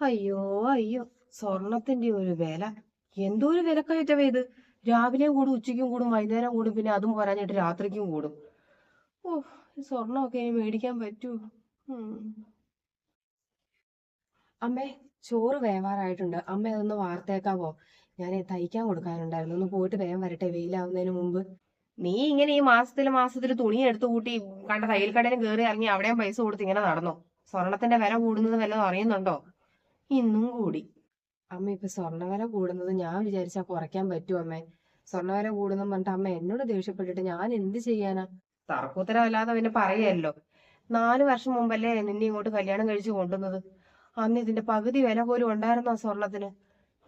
അയ്യോ അയ്യോ സ്വർണത്തിന്റെ ഒരു വില. എന്തോ ഒരു വിലക്കയറ്റമേ ഇത്. രാവിലെയും കൂടും ഉച്ചയ്ക്കും കൂടും വൈകുന്നേരം കൂടും പിന്നെ അതും പോരാഞ്ഞിട്ട് രാത്രിക്കും കൂടും. ഓ ഈ സ്വർണമൊക്കെ ഇനി മേടിക്കാൻ പറ്റൂ. അമ്മേ ചോറ് വേവാറായിട്ടുണ്ട്. അമ്മ അതൊന്ന് വാർത്തേക്കാവോ? ഞാൻ തയ്ക്കാൻ കൊടുക്കാനുണ്ടായിരുന്നു. ഒന്ന് പോയിട്ട് വേഗം വരട്ടെ വെയിലാവുന്നതിന് മുമ്പ്. നീ ഇങ്ങനെ ഈ മാസത്തിൽ മാസത്തിൽ തുണി എടുത്തു കൂട്ടി കണ്ട തയ്യൽ കടയിൽ കയറി ഇറങ്ങി അവിടെയും പൈസ കൊടുത്ത് ഇങ്ങനെ നടന്നോ? സ്വർണത്തിന്റെ വില കൂടുന്നത് വല്ലതും അറിയുന്നുണ്ടോ? ഇന്നും കൂടി. അമ്മ ഇപ്പൊ സ്വർണവില കൂടുന്നത് ഞാൻ വിചാരിച്ചാ കുറയ്ക്കാൻ പറ്റുമോ അമ്മേ. സ്വർണവില കൂടുന്നു പറഞ്ഞിട്ട് അമ്മ എന്നോട് ദേഷ്യപ്പെട്ടിട്ട് ഞാൻ എന്ത് ചെയ്യാനാ? തർക്കുത്തരമല്ലാതെ പിന്നെ പറയല്ലോ. നാല് വർഷം മുമ്പല്ലേ നിന്നെ ഇങ്ങോട്ട് കല്യാണം കഴിച്ചു കൊണ്ടുവന്നത്? അന്ന് ഇതിന്റെ പകുതി വില പോലും ഉണ്ടായിരുന്നു ആ സ്വർണത്തിന്?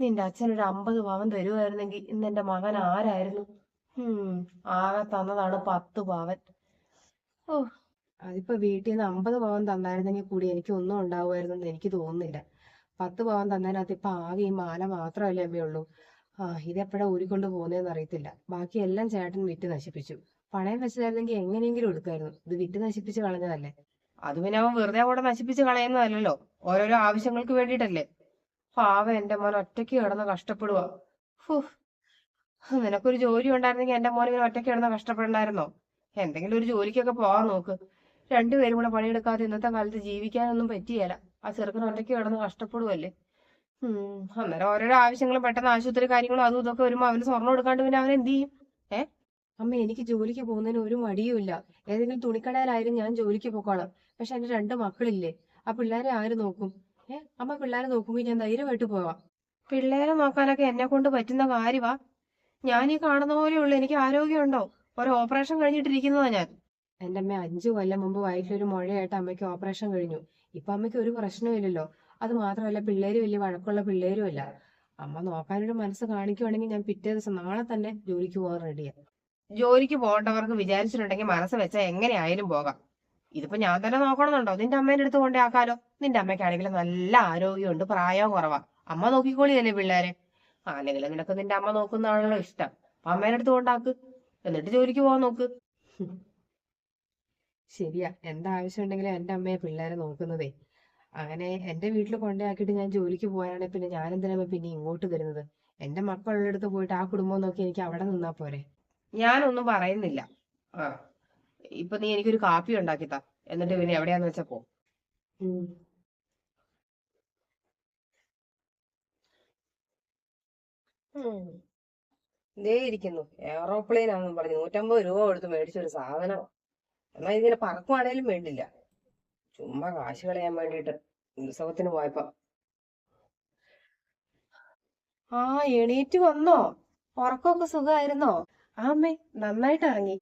നിന്റെ അച്ഛൻ ഒരു അമ്പത് പവൻ തരുമായിരുന്നെങ്കിൽ ഇന്ന് എന്റെ മകൻ ആരായിരുന്നു? ആകെ തന്നതാണ് പത്ത് പവൻ. ഓ അതിപ്പോ വീട്ടിൽ നിന്ന് അമ്പത് പവൻ തന്നായിരുന്നെങ്കിൽ കൂടി എനിക്ക് ഒന്നും ഉണ്ടാവുമായിരുന്നെന്ന് എനിക്ക് തോന്നുന്നില്ല. പത്ത് പവൻ തന്നതിനകത്ത് ഇപ്പൊ ആകെ ഈ മാല മാത്രമല്ലേ അമ്മയുള്ളൂ ആ ഇതെപ്പോഴാ ഊരിക്കൊണ്ട് പോകുന്നതെന്ന് അറിയത്തില്ല. ബാക്കി എല്ലാം ചേട്ടൻ വിറ്റ് നശിപ്പിച്ചു. പണയം വെച്ചതായിരുന്നെങ്കിൽ എങ്ങനെയെങ്കിലും എടുക്കായിരുന്നു. ഇത് വിറ്റ് നശിപ്പിച്ച് കളഞ്ഞതല്ലേ? അത് പിന്നെ അവൻ വെറുതെ കൂടെ നശിപ്പിച്ച് കളയുന്നതല്ലല്ലോ. ഓരോരോ ആവശ്യങ്ങൾക്ക് വേണ്ടിയിട്ടല്ലേ. പാവ എന്റെ മോൻ ഒറ്റയ്ക്ക് കിടന്ന് കഷ്ടപ്പെടുക നിനക്കൊരു ജോലി ഉണ്ടായിരുന്നെങ്കിൽ എന്റെ മോൻ ഇങ്ങനെ ഒറ്റയ്ക്ക് കിടന്ന് കഷ്ടപ്പെടണ്ടായിരുന്നോ? എന്തെങ്കിലും ഒരു ജോലിക്കൊക്കെ പോവാൻ നോക്ക്. രണ്ടുപേരും കൂടെ പണിയെടുക്കാതെ ഇന്നത്തെ കാലത്ത് ജീവിക്കാനൊന്നും പറ്റിയല്ല ആ ചെറുക്കൻ ഒറ്റയ്ക്ക് കിടന്ന് കഷ്ടപ്പെടുവല്ലേ? ഉം. അന്നേരം ഓരോരോ ആവശ്യങ്ങളും പെട്ടെന്ന് ആശുപത്രി കാര്യങ്ങളും അതും ഇതൊക്കെ വരുമ്പോ അവന് സ്വർണം എടുക്കാണ്ട് പിന്നെ അവൻ എന്ത് ചെയ്യും? ഏ? അമ്മ എനിക്ക് ജോലിക്ക് പോകുന്നതിന് ഒരു മടിയുമില്ല ഏതെങ്കിലും തുണിക്കടയിലായാലും ഞാൻ ജോലിക്ക് പോക്കോളാം. പക്ഷെ എന്റെ രണ്ട് മക്കളില്ലേ? ആ പിള്ളേരെ ആര് നോക്കും? ഏ? അമ്മ പിള്ളേരെ നോക്കുമ്പോൾ ഞാൻ ധൈര്യമായിട്ട് പോവാം. പിള്ളേരെ നോക്കാനൊക്കെ എന്നെ കൊണ്ട് പറ്റുന്ന കാര്യവാ. ഞാൻ ഈ കാണുന്ന പോലെയുള്ളൂ. എനിക്ക് ആരോഗ്യമുണ്ടോ? ഒരു ഓപ്പറേഷൻ കഴിഞ്ഞിട്ടിരിക്കുന്നതാ ഞാൻ. എന്റെ അമ്മ അഞ്ചു കൊല്ലം മുമ്പ് വയറ്റിലൊരു മുഴയായിട്ട് അമ്മയ്ക്ക് ഓപ്പറേഷൻ കഴിഞ്ഞു. ഇപ്പൊ അമ്മയ്ക്ക് ഒരു പ്രശ്നമില്ലല്ലോ അത് മാത്രമല്ല പിള്ളേര് വലിയ വഴക്കുള്ള പിള്ളേരും അല്ല അമ്മ നോക്കാനൊരു മനസ്സ് കാണിക്കുവാണെങ്കിൽ ഞാൻ പിറ്റേ ദിവസം നാളെ തന്നെ ജോലിക്ക് പോകാൻ റെഡിയാ ജോലിക്ക് പോകേണ്ടവർക്ക് വിചാരിച്ചിട്ടുണ്ടെങ്കിൽ മനസ്സ് വെച്ചാൽ എങ്ങനെയായാലും പോകാം. ഇതിപ്പോ ഞാൻ തന്നെ നോക്കണമെന്നുണ്ടോ? നിന്റെ അമ്മേന്റെ അടുത്ത് കൊണ്ടേ ആക്കാലോ? നിന്റെ അമ്മയ്ക്കാണെങ്കിൽ നല്ല ആരോഗ്യമുണ്ട് പ്രായവും കുറവാ. അമ്മ നോക്കിക്കോളിയല്ലേ പിള്ളേരെ? അല്ലെങ്കിൽ നിനക്ക് നിന്റെ അമ്മ നോക്കുന്നതാണല്ലോ ഇഷ്ടം. അപ്പൊ അമ്മേന്റെ അടുത്ത് കൊണ്ടാക്ക്. എന്നിട്ട് ജോലിക്ക് പോകാൻ നോക്ക്. ശരിയാ. എന്താവശ്യം ഉണ്ടെങ്കിലും എന്റെ അമ്മയെ പിള്ളേരെ നോക്കുന്നതേ. അങ്ങനെ എന്റെ വീട്ടിൽ കൊണ്ടാക്കിയിട്ട് ഞാൻ ജോലിക്ക് പോയാണെങ്കിൽ പിന്നെ ഞാൻ എന്തിനാ പിന്നെ ഇങ്ങോട്ട് വരുന്നത് എന്റെ മക്കളുടെ അടുത്ത് പോയിട്ട് ആ കുടുംബം നോക്കി എനിക്ക് അവിടെ നിന്നാ പോരെ. ഞാനൊന്നും പറയുന്നില്ല. ആ. ഇപ്പൊ നീ എനിക്കൊരു കാപ്പി ഉണ്ടാക്കി താ. എന്നിട്ട് പിന്നെ എവിടെയാന്ന് വെച്ചാ പോ. ഇരിക്കുന്നു. എയറോപ്ലെയിൻ ആണെന്ന് പറഞ്ഞു. നൂറ്റമ്പത് രൂപ കൊടുത്ത് മേടിച്ച ഒരു സാധനം. എന്നാ ഇതിങ്ങനെ പറക്കുവാണേലും വേണ്ടില്ല. ചുമ്മാ കാശ് കളയാൻ വേണ്ടിട്ട് ഉത്സവത്തിന് പോയപ്പോ. ആ എണീറ്റ് വന്നോ? ഉറക്കമൊക്കെ സുഖമായിരുന്നോ? അമ്മേ നന്നായിട്ട് ഇറങ്ങി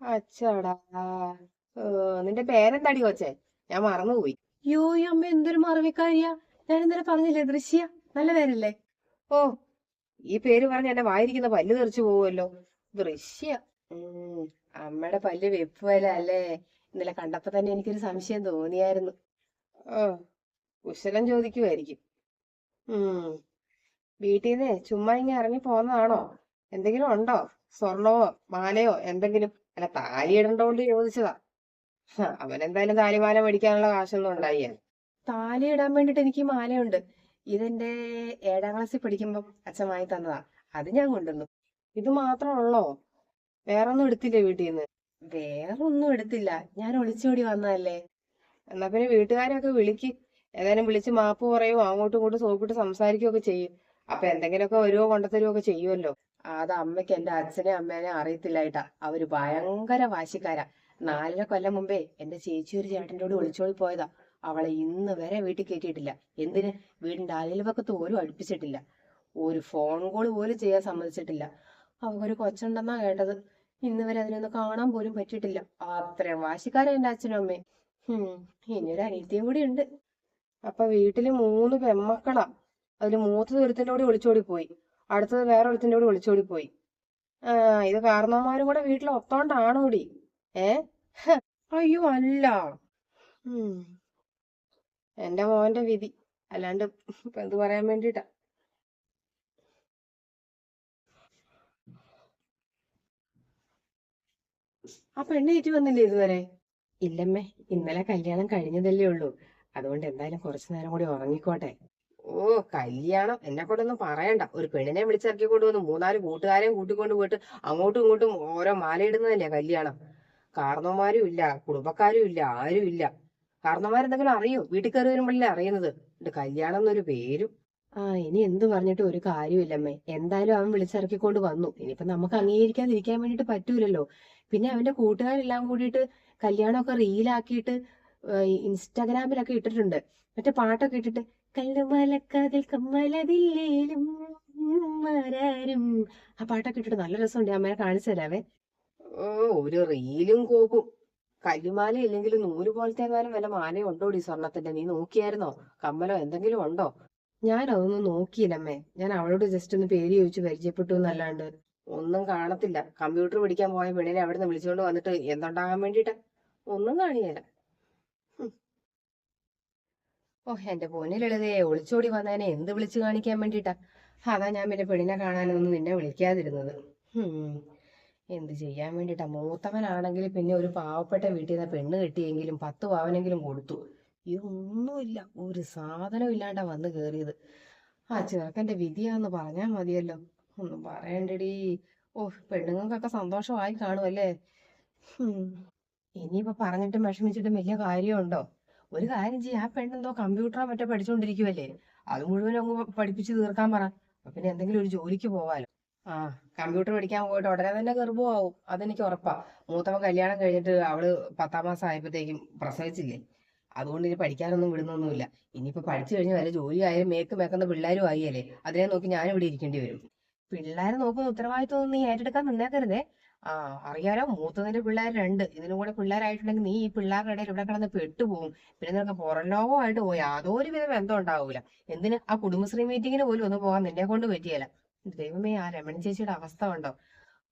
അച്ചടാ. നിന്റെ പേരെന്താടി കൊച്ചേ? ഞാൻ മറന്നുപോയി. യോ അമ്മ എന്തൊരു മറവിക്കാരിയാ. ഞാൻ ഇന്നലെ പറഞ്ഞില്ലേ ദൃശ്യ? നല്ല പേരല്ലേ? ഓ ഈ പേര് പറഞ്ഞ എന്റെ വായിരിക്കുന്ന പല്ല് തെറിച്ചു പോവുമല്ലോ. ദൃശ്യ. അമ്മയുടെ പല്ല് വെപ്പ് വല അല്ലേ ഇന്നലെ കണ്ടപ്പോ തന്നെ എനിക്കൊരു സംശയം തോന്നിയായിരുന്നു. ഓ കുശലം ചോദിക്കുമായിരിക്കും ഉം വീട്ടിൽ നിന്ന് ചുമ്മാ ഇങ്ങനെ ഇറങ്ങി പോന്നതാണോ എന്തെങ്കിലും ഉണ്ടോ? സ്വർണമോ മാലയോ എന്തെങ്കിലും? അല്ല താലി ഇടണ്ടോണ്ട് ചോദിച്ചതാ. എന്തായാലും അവനെന്തായാലും താലിമാല മേടിക്കാനുള്ള കാശൊന്നും ഉണ്ടായി താലി ഇടാൻ വേണ്ടിട്ട് എനിക്ക് മാലയുണ്ട്. മാലയുണ്ട് ഇതെന്റെ ഏഴാം ക്ലാസ്സിൽ പഠിക്കുമ്പം അച്ഛൻ വാങ്ങി തന്നതാ. അത് ഞാൻ കൊണ്ടുവന്നു. ഇത് മാത്രമുള്ളോ വേറൊന്നും എടുത്തില്ലേ വീട്ടിൽ നിന്ന് വേറൊന്നും എടുത്തില്ല. ഞാൻ ഒളിച്ചോടി വന്നതല്ലേ. എന്നാ പിന്നെ വീട്ടുകാരൊക്കെ വിളിക്ക്. ഏതായാലും വിളിച്ച് മാപ്പ് പറയുമോ അങ്ങോട്ടും ഇങ്ങോട്ടും സോപ്പിട്ട് സംസാരിക്കുകയൊക്കെ ചെയ്യും. അപ്പൊ എന്തെങ്കിലുമൊക്കെ വരുവോ കൊണ്ടുത്തരുവോ ഒക്കെ ചെയ്യുമല്ലോ അത് അമ്മയ്ക്ക് എന്റെ അച്ഛനെ അമ്മേനെ അറിയത്തില്ലായിട്ടാ. അവർ ഭയങ്കര വാശിക്കാരാ. നാലര കൊല്ലം മുമ്പേ എന്റെ ചേച്ചി ഒരു ചേട്ടന്റെ കൂടെ ഒളിച്ചോടി പോയതാ. അവളെ ഇന്ന് വരെ വീട്ടിൽ കയറ്റിയിട്ടില്ല എന്തിന്? വീടിന്റെ അയൽവക്കത്ത് പോലും അടുപ്പിച്ചിട്ടില്ല. ഒരു ഫോൺ കോൾ പോലും ചെയ്യാൻ സമ്മതിച്ചിട്ടില്ല. അവക്കൊരു കൊച്ചുണ്ടെന്നാ കേട്ടത്. ഇന്ന് വരെ അതിനൊന്ന് കാണാൻ പോലും പറ്റിയിട്ടില്ല. അത്രയും വാശിക്കാരാണ് എന്റെ അച്ഛനും അമ്മയും. ഹും ഇനിയൊരു അനിയത്തിയും കൂടി ഉണ്ട്. അപ്പൊ വീട്ടിൽ മൂന്ന് പെമ്മക്കളാ അതിൽ മൂത്തത് ഒരുത്തിന്റെ കൂടി ഒളിച്ചോടി പോയി. അടുത്തത് വേറെ ഒരുത്തിന്റെ കൂടി ഒളിച്ചോടി പോയി. ആ ഇത് കാരണവന്മാരും കൂടെ വീട്ടിൽ കൂടി. ഏ? അയ്യോ അല്ല. എന്റെ മോന്റെ വിധി. അല്ലാണ്ട് ഇപ്പൊ എന്ത് പറയാൻ വേണ്ടിട്ടാ ആ പെണ്ണ് ഏറ്റ് വന്നില്ലേ ഇതുവരെ? ഇല്ലമ്മേ ഇന്നലെ കല്യാണം കഴിഞ്ഞതല്ലേ ഉള്ളൂ. അതുകൊണ്ട് എന്തായാലും കുറച്ചു നേരം കൂടി ഉറങ്ങിക്കോട്ടെ. ഓ കല്യാണം? എന്നെ കൊണ്ടൊന്നും പറയണ്ട. ഒരു പെണ്ണിനെ വിളിച്ചിറക്കി കൊണ്ടുവന്ന് മൂന്നാൽ കൂട്ടുകാരെയും കൂട്ടിക്കൊണ്ട് പോയിട്ട് അങ്ങോട്ടും ഇങ്ങോട്ടും ഓരോ മാലയിടുന്നതല്ലേ കല്യാണം? കാരണവന്മാരും ഇല്ല കുടുംബക്കാരും ഇല്ല ആരും ഇല്ല. കാരണവന്മാരെന്തെങ്കിലും അറിയോ? വീട്ടിൽ കയറി വരുമ്പോഴല്ലേ അറിയുന്നത്? കല്യാണം എന്നൊരു പേരും. ആ ഇനി എന്ത് പറഞ്ഞിട്ട് ഒരു കാര്യമില്ലമ്മേ എന്തായാലും അവൻ വിളിച്ചിറക്കിക്കൊണ്ട് വന്നു. ഇനിയിപ്പൊ നമുക്ക് അംഗീകരിക്കാതിരിക്കാൻ വേണ്ടിട്ട് പറ്റൂലല്ലോ. പിന്നെ അവന്റെ കൂട്ടുകാരെല്ലാം കൂടിയിട്ട് കല്യാണമൊക്കെ റീലാക്കിയിട്ട് ഇൻസ്റ്റാഗ്രാമിലൊക്കെ ഇട്ടിട്ടുണ്ട്. മറ്റേ പാട്ടൊക്കെ ഇട്ടിട്ട് കല്ലുമലക്കതിൽ കമ്മലതില്ലേലും മരാരും ആ പാട്ടൊക്കെ ഇട്ടിട്ട് നല്ല രസമുണ്ട്. അമ്മയെ കാണിച്ചു തരാവേ. ഓ ഒരു റീലും കോപ്പും. കല്ലുമാല ഇല്ലെങ്കിൽ നൂൽ പോലത്തെ എങ്ങാനും വല്ല മാലയും ഉണ്ടോ ഈ സ്വർണത്തിന്റെ നീ നോക്കിയായിരുന്നോ? കമ്മലോ എന്തെങ്കിലും ഉണ്ടോ? ഞാൻ അതൊന്നും നോക്കിയില്ലമ്മേ. ഞാൻ അവളോട് ജസ്റ്റ് ഒന്ന് പേര് ചോദിച്ചു പരിചയപ്പെട്ടു എന്നല്ലാണ്ട്. ഒന്നും കാണത്തില്ല. കമ്പ്യൂട്ടർ പിടിക്കാൻ പോയ പെണ്ണിനെ അവിടുന്ന് വിളിച്ചുകൊണ്ട് വന്നിട്ട് എന്തുണ്ടാകാൻ വേണ്ടിട്ട് ഒന്നും കാണിയല്ല ഓ എന്റെ ലളിതയെ ഒളിച്ചോടി വന്നതിനെ എന്ത് വിളിച്ചു കാണിക്കാൻ വേണ്ടിട്ടാ അതാ ഞാൻ പിന്നെ പെണ്ണിനെ കാണാനൊന്നും നിന്നെ വിളിക്കാതിരുന്നത്. എന്ത് ചെയ്യാൻ വേണ്ടിട്ടാ മൂത്തവനാണെങ്കിൽ പിന്നെ ഒരു പാവപ്പെട്ട വീട്ടിൽ നിന്ന് പെണ്ണ് കിട്ടിയെങ്കിലും പത്ത് പാവനെങ്കിലും കൊടുത്തു. ഇതൊന്നുമില്ല. ഒരു സാധനം ഇല്ലാണ്ടാ വന്ന് കേറിയത്. ആ ചെറുക്കന്റെ വിധിയാന്ന് പറഞ്ഞാൽ മതിയല്ലോ. ഒന്നും പറയണ്ടടി. ഓ പെണ്ണുങ്ങൾക്കൊക്കെ സന്തോഷമായി കാണുമല്ലേ ഹും. ഇനിയിപ്പോ പറഞ്ഞിട്ടും വിഷമിച്ചിട്ടും വലിയ കാര്യമുണ്ടോ? ഒരു കാര്യം ചെയ്യ ആ പെണ്ണെന്തോ കമ്പ്യൂട്ടറോ മറ്റോ പഠിച്ചുകൊണ്ടിരിക്കുവല്ലേ അത് മുഴുവൻ അങ്ങ് പഠിപ്പിച്ച് തീർക്കാൻ പറ. പിന്നെ എന്തെങ്കിലും ഒരു ജോലിക്ക് പോവാലോ. ആ കമ്പ്യൂട്ടർ പഠിക്കാൻ പോയിട്ട് ഉടനെ തന്നെ ഗർഭമാവും. അതെനിക്ക് ഉറപ്പാ. മൂത്തവൻ കല്യാണം കഴിഞ്ഞിട്ട് അവൾ പത്താം മാസം ആയപ്പോഴത്തേക്കും പ്രസവിച്ചില്ലേ? അതുകൊണ്ട് ഇനി പഠിക്കാനൊന്നും വിടുന്നൊന്നുമില്ല. ഇനിയിപ്പോ പഠിച്ചു കഴിഞ്ഞ് വല്ല ജോലി ആയാലും മേക്ക് മേക്കുന്ന പിള്ളേരും ആയില്ലേ അതിനെ നോക്കി ഞാനിവിടെ ഇരിക്കേണ്ടി വരും. പിള്ളേരെ നോക്കുന്ന ഉത്തരവാദിത്വം നീ ഏറ്റെടുക്കാൻ നിന്നേക്കരുതേ. ആ അറിയാലോ മൂത്തതിന്റെ പിള്ളേർ രണ്ട്. ഇതിനും കൂടെ പിള്ളേരായിട്ടുണ്ടെങ്കിൽ നീ ഈ പിള്ളേരുടെ ഇടയിൽ ഇവിടെ കിടന്ന് പെട്ടുപോകും പിന്നെ നിനക്ക് പുറം ലോകമായിട്ട് പോയി യാതൊരു വിധ ബന്ധം ഉണ്ടാവൂല എന്തിന് ആ കുടുംബശ്രീ മീറ്റിങ്ങിന് പോലും ഒന്ന് പോകാൻ നിന്നെ കൊണ്ട് പറ്റിയല്ല. ദൈവമേ ആ രമണി ചേച്ചിയുടെ അവസ്ഥ ഉണ്ടോ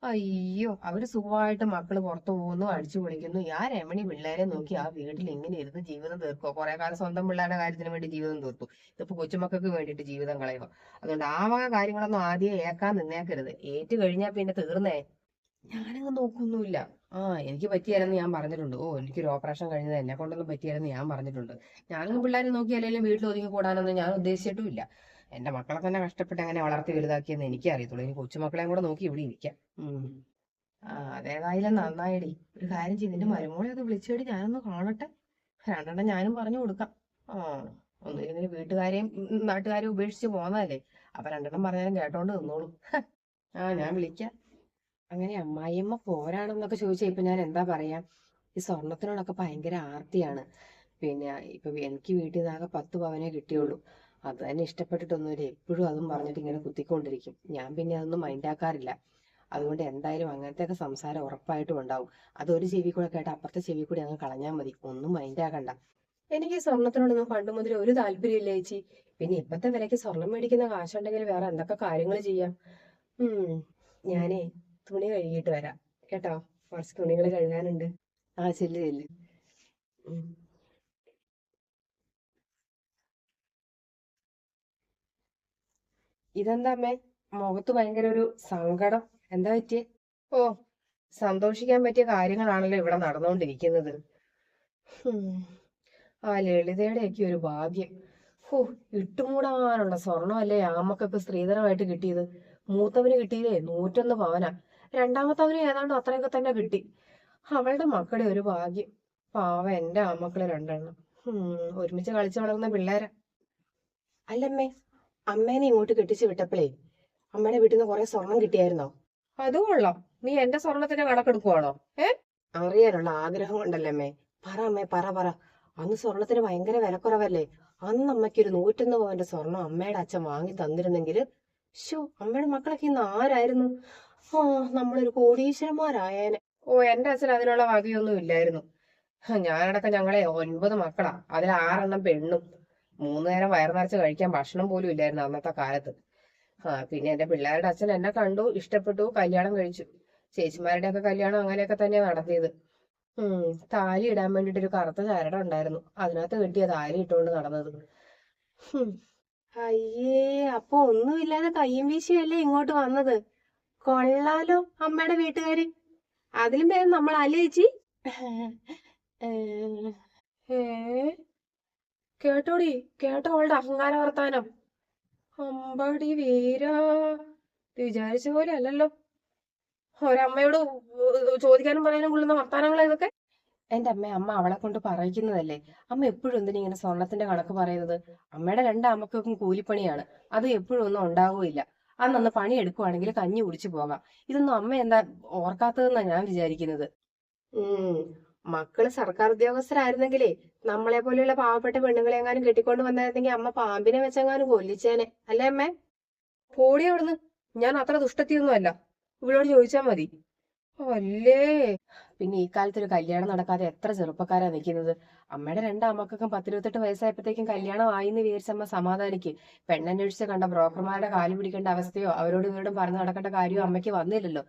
അയ്യോ അവർ സുഖമായിട്ട് മക്കൾ പുറത്തു പോകുന്നു അടിച്ചു പൊളിക്കുന്നു. ആ രമണി പിള്ളേരെ നോക്കി ആ വീട്ടിൽ ഇങ്ങനെ ഇരുന്ന് ജീവിതം തീർക്കോ കുറെ കാലം സ്വന്തം പിള്ളേരുടെ കാര്യത്തിന് വേണ്ടി ജീവിതം തീർത്തു. ഇതിപ്പോ കൊച്ചുമക്കൾക്ക് വേണ്ടിയിട്ട് ജീവിതം കളയുക അതുകൊണ്ട് ആ വക കാര്യങ്ങളൊന്നും ആദ്യം ഏക്കാൻ നിന്നേക്കരുത്. ഏറ്റു കഴിഞ്ഞാൽ പിന്നെ തീർന്നേ. ഞാനങ്ങ് നോക്കൊന്നുമില്ല. ആ എനിക്ക് പറ്റിയാലെന്ന് ഞാൻ പറഞ്ഞിട്ടുണ്ട്. ഓ എനിക്കൊരു ഓപ്പറേഷൻ കഴിഞ്ഞത് എന്നെ കൊണ്ടൊന്നും പറ്റിയാലെന്ന് ഞാൻ പറഞ്ഞിട്ടുണ്ട്. ഞാനും പിള്ളേരെ നോക്കി അല്ലെങ്കിൽ വീട്ടിൽ ഒതുങ്ങി കൂടാനൊന്നും ഞാൻ ഉദ്ദേശിച്ചിട്ടുമില്ല. എന്റെ മക്കളെ തന്നെ കഷ്ടപ്പെട്ട് എങ്ങനെ വളർത്തി വലുതാക്കിയെന്ന് എനിക്കേ അറിയത്തുള്ളൂ. ഇനി കൊച്ചുമക്കളെയും കൂടെ നോക്കി ഇവിടെ ഇരിക്കാം. ആ അതേതായാലും നന്നായിടി. ഒരു കാര്യം ചെയ്ത് നിന്റെ മരുമോളെ ഒക്കെ വിളിച്ചേടി ഞാനൊന്ന് കാണട്ടെ. രണ്ടെണ്ണം ഞാനും പറഞ്ഞു കൊടുക്കാം. ആ ഒന്നില്ലെങ്കിൽ വീട്ടുകാരെയും നാട്ടുകാരെയും ഉപേക്ഷിച്ച് പോന്നതല്ലേ? അപ്പൊ രണ്ടെണ്ണം പറഞ്ഞാലും കേട്ടോണ്ട് നിന്നോളൂ. ആ ഞാൻ വിളിക്കാം. അങ്ങനെ അമ്മായിയമ്മ പോരാണെന്നൊക്കെ ചോദിച്ചാ ഇപ്പൊ ഞാൻ എന്താ പറയാ? ഈ സ്വർണത്തിനോടൊക്കെ ഭയങ്കര ആർത്തിയാണ്. പിന്നെ ഇപ്പൊ എനിക്ക് വീട്ടിൽ നിന്നാകെ പത്ത് പവനെ കിട്ടിയുള്ളൂ. അത് തന്നെ ഇഷ്ടപ്പെട്ടിട്ടൊന്നുമില്ല എപ്പോഴും അതും പറഞ്ഞിട്ട് ഇങ്ങനെ കുത്തിക്കൊണ്ടിരിക്കും. ഞാൻ പിന്നെ അതൊന്നും മൈൻഡാക്കാറില്ല അതുകൊണ്ട് എന്തായാലും അങ്ങനത്തെ ഒക്കെ സംസാരം ഉറപ്പായിട്ടും ഉണ്ടാവും. അത് ഒരു ചെവി കൂടെ കേട്ട് അപ്പുറത്തെ ചെവി കൂടി അങ്ങ് കളഞ്ഞാൽ മതി. ഒന്നും മൈൻഡാക്കണ്ട എനിക്ക് സ്വർണത്തിനോടൊന്നും പണ്ട് മുതൽ ഒരു താല്പര്യമില്ല ചേച്ചി. പിന്നെ ഇപ്പത്തെ വിലയ്ക്ക് സ്വർണം മേടിക്കുന്ന കാശുണ്ടെങ്കിൽ വേറെ എന്തൊക്കെ കാര്യങ്ങൾ ചെയ്യാം? ഉം ഞാനേ തുണി കഴുകിയിട്ട് വരാം. കേട്ടോ? കുറച്ച് തുണികൾ കഴുകാനുണ്ട്. ആ ചെല്ലു ചെല്ല്. ഇതെന്താ അമ്മേ? മുഖത്ത് ഭയങ്കര ഒരു സങ്കടം. എന്താ പറ്റിയേ? ഓ സന്തോഷിക്കാൻ പറ്റിയ കാര്യങ്ങളാണല്ലോ ഇവിടെ നടന്നുകൊണ്ടിരിക്കുന്നത്. ആ ലളിതയുടെയൊക്കെ ഒരു ഭാഗ്യം. ഹോ ഇട്ടുമൂടാനുള്ള സ്വർണമല്ലേ ആമക്കൊക്കെ സ്ത്രീധനമായിട്ട് കിട്ടിയത്? മൂത്തവന് കിട്ടിയില്ലേ? നൂറ്റൊന്ന് പവന. രണ്ടാമത്തവന് ഏതാണ്ട് അത്രയൊക്കെ തന്നെ കിട്ടി. അവളുടെ മക്കളെ ഒരു ഭാഗ്യം. പാവ എന്റെ ആമക്കൾ രണ്ടെണ്ണം. ഉം, ഒരുമിച്ച് കളിച്ചു വളർന്ന പിള്ളേരാ. അല്ലമ്മേ അമ്മേനെ ഇങ്ങോട്ട് കെട്ടിച്ചു വിട്ടപ്പോഴേ അമ്മയുടെ വീട്ടിൽ നിന്ന് കുറെ സ്വർണം കിട്ടിയായിരുന്നോ? അതും കൊള്ളാം. നീ എന്റെ സ്വർണത്തിന്റെ കണക്കെടുക്കുവാണോ? ഏ? അറിയാനുള്ള ആഗ്രഹം ഉണ്ടല്ലേ അമ്മേ. പറ അമ്മേ പറ പറ. അന്ന് സ്വർണത്തിന് ഭയങ്കര വിലക്കുറവല്ലേ? അന്ന് അമ്മയ്ക്ക് ഒരു നൂറ്റൊന്ന് പവന്റെ സ്വർണം അമ്മയുടെ അച്ഛൻ വാങ്ങി തന്നിരുന്നെങ്കിൽ ഷോ അമ്മയുടെ മക്കളൊക്കെ ഇന്ന് ആരായിരുന്നു? ആ നമ്മളൊരു കോടീശ്വരന്മാരായേനെ. ഓ എന്റെ അച്ഛൻ അതിനുള്ള വകയൊന്നും ഇല്ലായിരുന്നു. ഞാനടക്കം ഞങ്ങളെ ഒൻപത് മക്കളാ. അതിൽ ആറെണ്ണം പെണ്ണും. മൂന്ന് നേരം വയർ നിറച്ച് കഴിക്കാൻ ഭക്ഷണം പോലും ഇല്ലായിരുന്നു അന്നത്തെ കാലത്ത്. ആ പിന്നെ എന്റെ പിള്ളേരുടെ അച്ഛൻ എന്നെ കണ്ടു ഇഷ്ടപ്പെട്ടു കല്യാണം കഴിച്ചു. ചേച്ചിമാരുടെ ഒക്കെ കല്യാണം അങ്ങനെയൊക്കെ തന്നെയാ നടത്തിയത്. ഉം താലി ഇടാൻ വേണ്ടിട്ട് ഒരു കറുത്ത ചരട ഉണ്ടായിരുന്നു. അതിനകത്ത് കെട്ടിയ താലി ഇട്ടുകൊണ്ട് നടന്നത്. അയ്യേ അപ്പൊ ഒന്നുമില്ലാതെ കയ്യും വീശിയല്ലേ ഇങ്ങോട്ട് വന്നത്? കൊള്ളാലോ അമ്മയുടെ വീട്ടുകാര്. അതിലും ഭേദം നമ്മൾ ആലോചിച്ചി ചേച്ചി? ഏ? കേട്ടോടി കേട്ടോ അവളുടെ അഹങ്കാര വർത്താനം. അമ്പടി വീരാ വിചാരിച്ച പോലെ അല്ലല്ലോ. ഒരമ്മയോട് ചോദിക്കാനും പറയാനും കൊള്ളുന്ന വർത്താനങ്ങളാ ഇതൊക്കെ? എന്റെ അമ്മ അമ്മ അവളെ കൊണ്ട് പറയിക്കുന്നതല്ലേ. അമ്മ എപ്പോഴും എന്തിനാ ഇങ്ങനെ സ്വർണത്തിന്റെ കണക്ക് പറയുന്നത്? അമ്മയുടെ രണ്ട് അമ്മക്കും കൂലിപ്പണിയാണ്. അത് എപ്പോഴും ഒന്നും ഉണ്ടാവുകയില്ല. അന്നൊന്ന് പണി എടുക്കുവാണെങ്കിൽ കഞ്ഞി കുടിച്ചു പോകാം. ഇതൊന്നും അമ്മ എന്താ ഓർക്കാത്തതെന്നാ ഞാൻ വിചാരിക്കുന്നത്. ഉം. മക്കൾ സർക്കാർ ഉദ്യോഗസ്ഥരായിരുന്നെങ്കിലേ നമ്മളെ പോലെയുള്ള പാവപ്പെട്ട പെണ്ണുങ്ങളെ എങ്ങാനും കെട്ടിക്കൊണ്ട് വന്നായിരുന്നെങ്കിൽ അമ്മ പാമ്പിനെ വെച്ചെങ്ങാനും കൊല്ലിച്ചേനെ. അല്ലേ അമ്മേ? പോടി അവിടുന്ന്. ഞാൻ അത്ര ദുഷ്ടത്തിയൊന്നും അല്ല ഇവളോട് ചോദിച്ചാ മതി. അല്ലേ? പിന്നെ ഈ കാലത്ത് ഒരു കല്യാണം നടക്കാതെ എത്ര ചെറുപ്പക്കാരാ നിൽക്കുന്നത് അമ്മയുടെ രണ്ടമ്മക്കൊക്കെ പത്തിരുപത്തെട്ട് വയസ്സായപ്പോഴത്തേക്കും കല്യാണം ആയിന്ന് വിചാരിച്ച അമ്മ സമാധാനിക്ക്. പെണ്ണന്വേഷിച്ച് കണ്ട ബ്രോക്കർമാരുടെ കാലു പിടിക്കേണ്ട അവസ്ഥയോ അവരോട് ഇവരോടും പറഞ്ഞു നടക്കേണ്ട കാര്യമോ അമ്മയ്ക്ക് വന്നില്ലല്ലോ.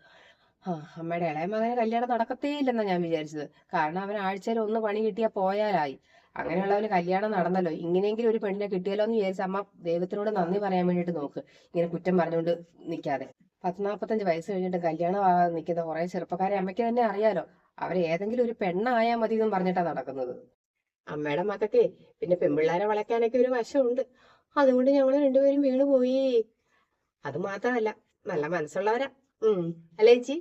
ആ അമ്മയുടെ ഇളയ മകന് കല്യാണം നടക്കത്തേ ഇല്ലെന്നാ ഞാൻ വിചാരിച്ചത്. കാരണം അവൻ ആഴ്ചയിൽ ഒന്ന് പണി കിട്ടിയാ പോയാലായി. അങ്ങനെയുള്ളവന് കല്യാണം നടന്നല്ലോ. ഇങ്ങനെയെങ്കിലും ഒരു പെണ്ണിനെ കിട്ടിയല്ലോ എന്ന് വിചാരിച്ച അമ്മ ദൈവത്തിനോട് നന്ദി പറയാൻ വേണ്ടിയിട്ട് നോക്ക്. ഇങ്ങനെ കുറ്റം പറഞ്ഞുകൊണ്ട് നിൽക്കാതെ പത്ത് നാൽപ്പത്തഞ്ച് വയസ്സ് കഴിഞ്ഞിട്ട് കല്യാണം ആകാതെ നിൽക്കുന്ന കുറെ ചെറുപ്പക്കാരെ അമ്മയ്ക്ക് തന്നെ അറിയാലോ. അവരെ ഏതെങ്കിലും ഒരു പെണ്ണായാൽ മതി എന്നും പറഞ്ഞിട്ടാ നടക്കുന്നത്. അമ്മയുടെ മക്കൾക്ക് പിന്നെ പെൺപിള്ളേരെ വളയ്ക്കാനൊക്കെ ഒരു വശമുണ്ട്. അതുകൊണ്ട് ഞങ്ങൾ രണ്ടുപേരും വീണ് പോയി അത് മാത്രമല്ല നല്ല മനസ്സുള്ളവരാ. ഉം. അല്ലേ ചേച്ചി?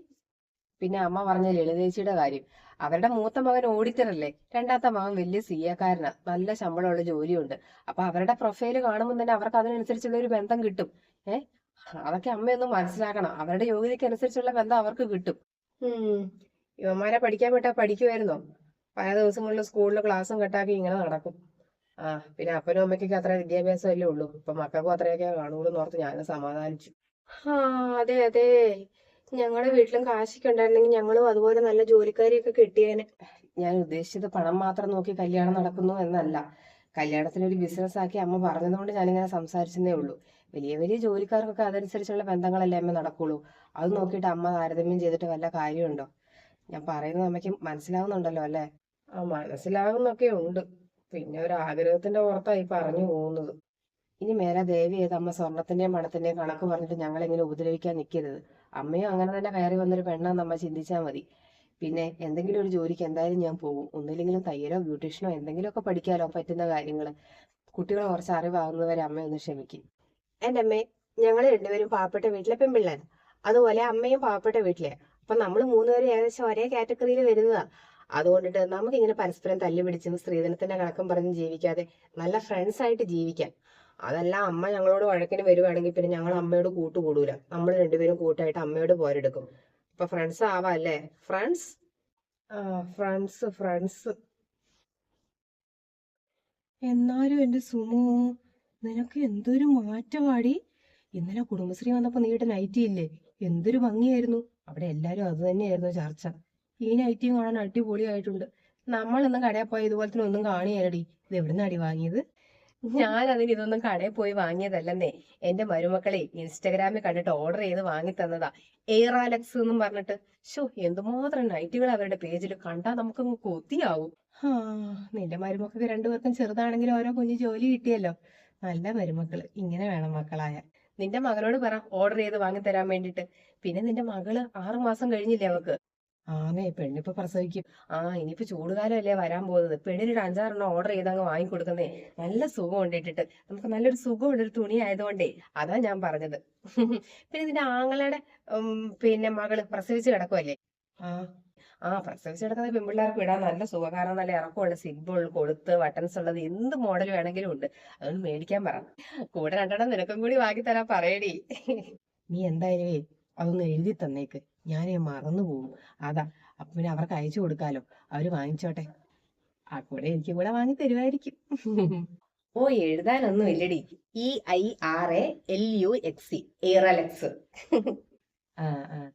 പിന്നെ അമ്മ പറഞ്ഞ ലളിതേച്ചിയുടെ കാര്യം. അവരുടെ മൂത്ത മകൻ ഓഡിറ്റർ അല്ലേ രണ്ടാമത്തെ മകൻ വലിയ സി എക്കാരനാ നല്ല ശമ്പളമുള്ള ജോലിയുണ്ട്. അപ്പൊ അവരുടെ പ്രൊഫൈൽ കാണുമ്പോൾ തന്നെ അവർക്ക് അതിനനുസരിച്ചുള്ള ഒരു ബന്ധം കിട്ടും. ഏ? അതൊക്കെ അമ്മയൊന്നും മനസ്സിലാക്കണം. അവരുടെ യോഗ്യതയ്ക്ക് അനുസരിച്ചുള്ള ബന്ധം അവർക്ക് കിട്ടും. ഉം. ഇവന്മാരെ പഠിക്കാൻ വിട്ടാ പഠിക്കുമായിരുന്നോ പല ദിവസങ്ങളിൽ സ്കൂളിൽ ക്ലാസ്സും കട്ടാക്കി ഇങ്ങനെ നടക്കും. ആ പിന്നെ അപ്പനും അമ്മയ്ക്കൊക്കെ അത്ര വിദ്യാഭ്യാസം അല്ലേ ഉള്ളൂ. ഇപ്പൊ മക്കൾക്കും അത്രയൊക്കെ കാണുള്ളൂ എന്ന് ഓർത്ത് ഞാൻ സമാധാനിച്ചു. ആ അതെ അതെ. ഞങ്ങളുടെ വീട്ടിലും കാശൊക്കെ ഉണ്ടായിരുന്നെങ്കിൽ ഞങ്ങളും അതുപോലെ നല്ല ജോലിക്കാരിയൊക്കെ കിട്ടിയേനെ. ഞാൻ ഉദ്ദേശിച്ചത് പണം മാത്രം നോക്കി കല്യാണം നടക്കുന്നു എന്നല്ല. കല്യാണത്തിന് ഒരു ബിസിനസ് ആക്കി അമ്മ പറഞ്ഞതുകൊണ്ട് ഞാനിങ്ങനെ സംസാരിച്ചതേ ഉള്ളൂ. വലിയ വലിയ ജോലിക്കാർക്കൊക്കെ അതനുസരിച്ചുള്ള ബന്ധങ്ങളല്ലേ അമ്മ നടക്കുള്ളൂ. അത് നോക്കിയിട്ട് അമ്മ താരതമ്യം ചെയ്തിട്ട് വല്ല കാര്യമുണ്ടോ? ഞാൻ പറയുന്നത് അമ്മയ്ക്ക് മനസ്സിലാവുന്നുണ്ടല്ലോ അല്ലേ? ആ മനസ്സിലാവുന്നൊക്കെ ഉണ്ട്. പിന്നെ ഒരു ആഗ്രഹത്തിന്റെ പുറത്തായി പറഞ്ഞു പോകുന്നത്. ഇനി മേലെ ദേവി ചെയ്ത് അമ്മ സ്വർണത്തിന്റെയും പണത്തിന്റെയും കണക്ക് പറഞ്ഞിട്ട് ഞങ്ങളെങ്ങനെ ഉപദ്രവിക്കാൻ നിൽക്കരുത് അമ്മയും അങ്ങനെ തന്നെ കയറി വന്നൊരു പെണ്ണാന്ന് അമ്മ ചിന്തിച്ചാൽ മതി. പിന്നെ എന്തെങ്കിലും ഒരു ജോലിക്ക് എന്തായാലും ഞാൻ പോകും ഒന്നില്ലെങ്കിലും തയ്യലോ ബ്യൂട്ടീഷ്യനോ എന്തെങ്കിലുമൊക്കെ പഠിക്കാലോ പറ്റുന്ന കാര്യങ്ങൾ കുട്ടികൾ കുറച്ച് അറിവാകുന്നവരെ അമ്മ ഒന്ന് ക്ഷമിക്കും. എന്റെ അമ്മേ ഞങ്ങൾ രണ്ടുപേരും പാവപ്പെട്ട വീട്ടിലെ പെൺപിള്ളേർ അതുപോലെ അമ്മയും പാവപ്പെട്ട വീട്ടിലെ. അപ്പൊ നമ്മൾ മൂന്നുപേരും ഏകദേശം ഒരേ കാറ്റഗറിയിൽ വരുന്നതാ. അതുകൊണ്ടിട്ട് നമുക്ക് ഇങ്ങനെ പരസ്പരം തല്ലി പിടിച്ചും സ്ത്രീധനത്തിന്റെ കണക്കും പറഞ്ഞ് ജീവിക്കാതെ നല്ല ഫ്രണ്ട്സ് ആയിട്ട് ജീവിക്കാം. അതല്ല അമ്മ ഞങ്ങളോട് വഴക്കിന് വരുവാണെങ്കിൽ പിന്നെ ഞങ്ങൾ അമ്മയോട് കൂട്ടുകൂടൂല. നമ്മൾ രണ്ടുപേരും കൂട്ടായിട്ട് അമ്മയോട് പോരെടുക്കും. അപ്പൊ ഫ്രണ്ട്സ് ആവാ അല്ലേ? ഫ്രണ്ട്സ് ഫ്രണ്ട്സ് ഫ്രണ്ട്സ് എന്നാലും എന്റെ സുമു നിനക്ക് എന്തൊരു മാറ്റമാടി ഇന്നലെ കുടുംബശ്രീ വന്നപ്പോ നീട്ട് നൈറ്റി ഇല്ലേ? എന്തൊരു ഭംഗിയായിരുന്നു. അവിടെ എല്ലാരും അത് തന്നെയായിരുന്നു ചർച്ച. ഈ നൈറ്റിയും കാണാൻ അടിപൊളിയായിട്ടുണ്ട്. നമ്മളൊന്നും കടയിൽ പോയി തന്നെ ഒന്നും കാണിയാലടി. ഇത് എവിടുന്നാടി വാങ്ങിയത്? ഞാൻ അതിന് ഇതൊന്നും കടയിൽ പോയി വാങ്ങിയതല്ലെന്നേ. എന്റെ മരുമക്കളെ ഇൻസ്റ്റാഗ്രാമിൽ കണ്ടിട്ട് ഓർഡർ ചെയ്ത് വാങ്ങി തന്നതാ എയറാലക്സ് എന്നും പറഞ്ഞിട്ട്. ഷോ എന്തുമാത്രം നൈറ്റുകൾ അവരുടെ പേജിൽ കണ്ടാ നമുക്കങ്ങ് കൊതിയാവും. നിന്റെ മരുമക്കൾക്ക് രണ്ടുപേർക്കും ചെറുതാണെങ്കിലും ഓരോ കുഞ്ഞു ജോലി കിട്ടിയല്ലോ. നല്ല മരുമക്കൾ ഇങ്ങനെ വേണം മക്കളായ. നിന്റെ മകളോട് പറ ഓർഡർ ചെയ്ത് വാങ്ങി തരാൻ വേണ്ടിട്ട് പിന്നെ നിന്റെ മകൾ ആറുമാസം കഴിഞ്ഞില്ലേ അവക്ക് ആന്നേ പെണ്ണിപ്പൊ പ്രസവിക്കും. ആ ഇനിയിപ്പോ ചൂടുകാലമല്ലേ വരാൻ പോകുന്നത്. പെണ്ണിന് ഒരു അഞ്ചാറെണ്ണം ഓർഡർ ചെയ്ത് അങ്ങ് വാങ്ങിക്കൊടുക്കുന്നേ. നല്ല സുഖം ഉണ്ടിട്ടിട്ട് നമുക്ക് നല്ലൊരു ഒരു തുണി ആയതുകൊണ്ടേ. അതാ ഞാൻ പറഞ്ഞത്. പിന്നെ ഇതിന്റെ ആങ്ങളയുടെ പിന്നെ മകൾ പ്രസവിച്ച് കിടക്കുമല്ലേ ആ ആ പ്രസവിച്ച് കിടക്കുന്ന പെൺപിള്ളേർക്ക് ഇടാൻ നല്ല സുഖം. കാരണം നല്ല ഇറക്കമുള്ള സിഗ്ബോൾ കൊളുത്ത് ബട്ടൺസ് ഉള്ളത് എന്ത് മോഡൽ വേണമെങ്കിലും ഉണ്ട്. അതുകൊണ്ട് മേടിക്കാൻ പറ. കൂടെ രണ്ടെണ്ണം നിനക്കും കൂടി വാങ്ങി തരാൻ പറയടി. നീ എന്തായാലും അതൊന്ന് എഴുതി തന്നേക്ക്. ഞാൻ മറന്നു പോകും. അതാ അപ്പൊ പിന്നെ അവർക്ക് അയച്ചു കൊടുക്കാലോ. അവർ വാങ്ങിച്ചോട്ടെ. ആ കൂടെ എനിക്ക് കൂടെ വാങ്ങി തരുമായിരിക്കും. ഓ എഴുതാനൊന്നും ഇല്ലടി E I R A L U X C എയറലക്സ് ആ ആ.